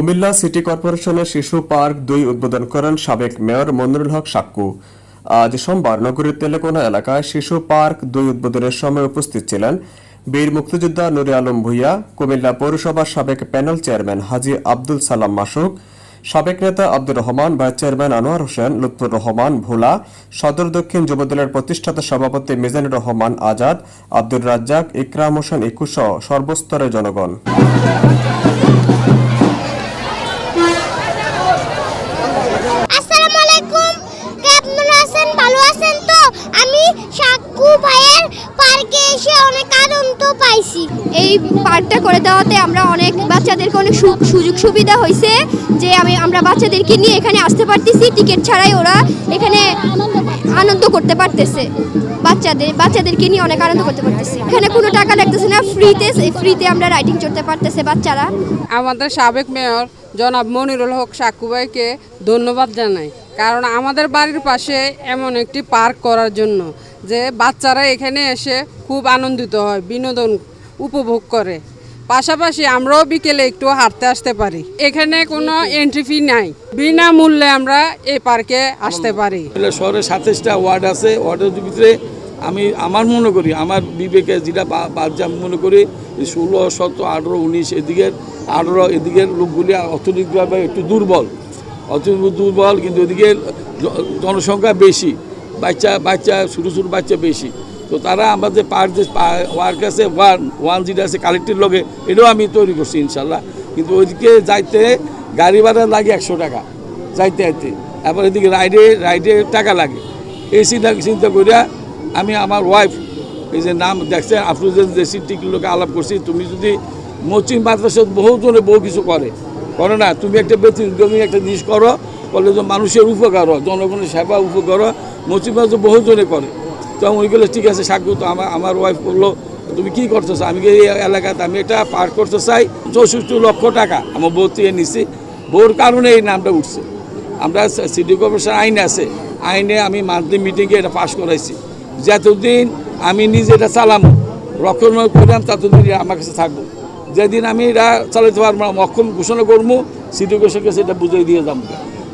Comilla city কর্পোরেশনের শিশু park দুই উদ্বোধন করেন সাবেক মেয়র মনিরুল হক সাক্কু। আজ সোমবার নগরীর তেলেকোনা এলাকায় শিশু পার্ক দুই উদ্বোধনের সময় উপস্থিত ছিলেন বীর মুক্তিযোদ্ধা নুরে আলম ভুইয়া, কুমিল্লা পৌরসভার সাবেক প্যানেল চেয়ারম্যান হাজি আব্দুল সালাম মাসুক, সাবেক নেতা আব্দুর রহমান, ভাইস চেয়ারম্যান আনোয়ার হোসেন, লুৎফুর রহমান ভোলা, সদর দক্ষিণ যুবদলের প্রতিষ্ঠাতা সভাপতি মিজানুর রহমান আজাদ, আব্দুর রাজ্জাক, ইকরাম হোসেন সহ সর্বস্তরের জনগণ। সাক্কু ভাইয়ের পার্কে এসে অনেক আনন্দ পাইছি। এই পার্কটা করে দেওয়াতে আমরা অনেক বাচ্চাদেরকে অনেক সু- সুযোগ সুবিধা হয়েছে যে আমি আমরা বাচ্চাদেরকে নিয়ে এখানে আসতে পারতেছি। টিকিট ছাড়াই ওরা এখানে আনন্দ করতে পারতেছে। বাচ্চাদের বাচ্চাদেরকে নিয়ে অনেক আনন্দ করতে পারতেছে। এখানে কোনো টাকা লাগতেছে না। ফ্রিতে ফ্রিতে আমরা রাইডিং চড়তে পারতেছে বাচ্চারা। আমাদের সাবেক মেয়র জনাব মনিরুল হক সাক্কু ভাইকে ধন্যবাদ জানাই। কারণ আমাদের বাড়ির পাশে এমন একটি পার্ক করার জন্য যে বাচ্চারা এখানে এসে খুব আনন্দিত হয়, বিনোদন উপভোগ করে। পাশাপাশি আমরাও বিকেলে একটু হাঁটতে আসতে পারি। এখানে কোনো এন্ট্রি ফি নাই। বিনামূল্যে আমরা এই পার্কে আসতে পারি। শহরে সাতাইশটা ওয়ার্ড আছে, ওয়ার্ডের ভিতরে আমি আমার মনে করি, আমার বিবেকে যেটা বা- বাদ আমি মনে করি ষোলো, সতেরো, আঠেরো, উনিশ এদিকের, আঠেরো এদিকের লোকগুলি অর্থনৈতিকভাবে একটু দুর্বল। অর্থনৈতিক দুর্বল, কিন্তু এদিকে জনসংখ্যা বেশি, বাচ্চা বাচ্চা, ছোটো ছোটো বাচ্চা বেশি। তো তারা আমাদের পার যে ওয়ার্ক আছে ওয়ান ওয়ান যেটা আছে কালেক্টের লগে, এটাও আমি তৈরি করছি ইনশাল্লাহ কিন্তু ওইদিকে যাইতে গাড়ি ভাড়া লাগে একশো টাকা, যাইতে যাইতে। এবার এদিকে রাইডে রাইডে টাকা লাগে। এই চিন্তা চিন্তা করিয়া আমি আমার ওয়াইফ এই যে নাম দেখছে আফরুজের যে সিটিগুলোকে আলাপ করছি, তুমি যদি মচিন মাদ্রাসা বহু জনে বহু কিছু করে করে না, তুমি একটা ব্যতিক্রমী একটা জিনিস করো, বলে তো মানুষের উপকার জনগণের সেবা উপকার মচিন মাদ্রাসা বহু জনে করে। তো আমি ওইগুলো ঠিক আছে সাকু তো আমার আমার ওয়াইফ বলল, তুমি কি করতেছো? আমি এই এলাকাতে আমি এটা পার করতে চাই চৌষট্টি লক্ষ টাকা। আমার বউ থেকে নিছি। বউর কারণে এই নামটা উঠছে। আমরা সিটি কর্পোরেশন আইন আছে। আইনে আমি মান্থলি মিটিংয়ে এটা পাশ করাইছি। যতদিন আমি নিজে এটা চালামো, রক্ষণ করলাম ততদিন আমার কাছে থাকব। যেদিন আমি এটা চালাতে পারব না অক্ষম ঘোষণা করব, সিটি কর্পোরেশন কাছে এটা বুঝিয়ে দিয়ে যাব।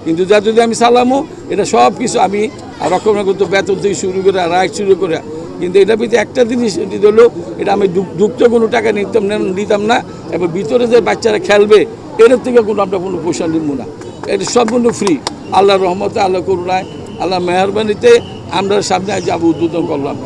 কিন্তু যতদিন আমি চালামো, এটা সব কিছু আমি রক্ষণা করতে বেতন থেকে শুরু করে, রায় শুরু করে। কিন্তু এটা ভিতরে একটা জিনিস হলো, এটা আমি দুঃখ কোনো টাকা নিতাম নিতাম না, এবার ভিতরে যে বাচ্চারা খেলবে এর থেকে কোনো আমরা কোনো পয়সা নিব না। এটা সম্পূর্ণ ফ্রি আল্লাহর রহমতে আল্লাহ করুণায় আল্লাহ মেহরবানিতে আমরা সামনে আজ আবু উদ্বোধন করলাম।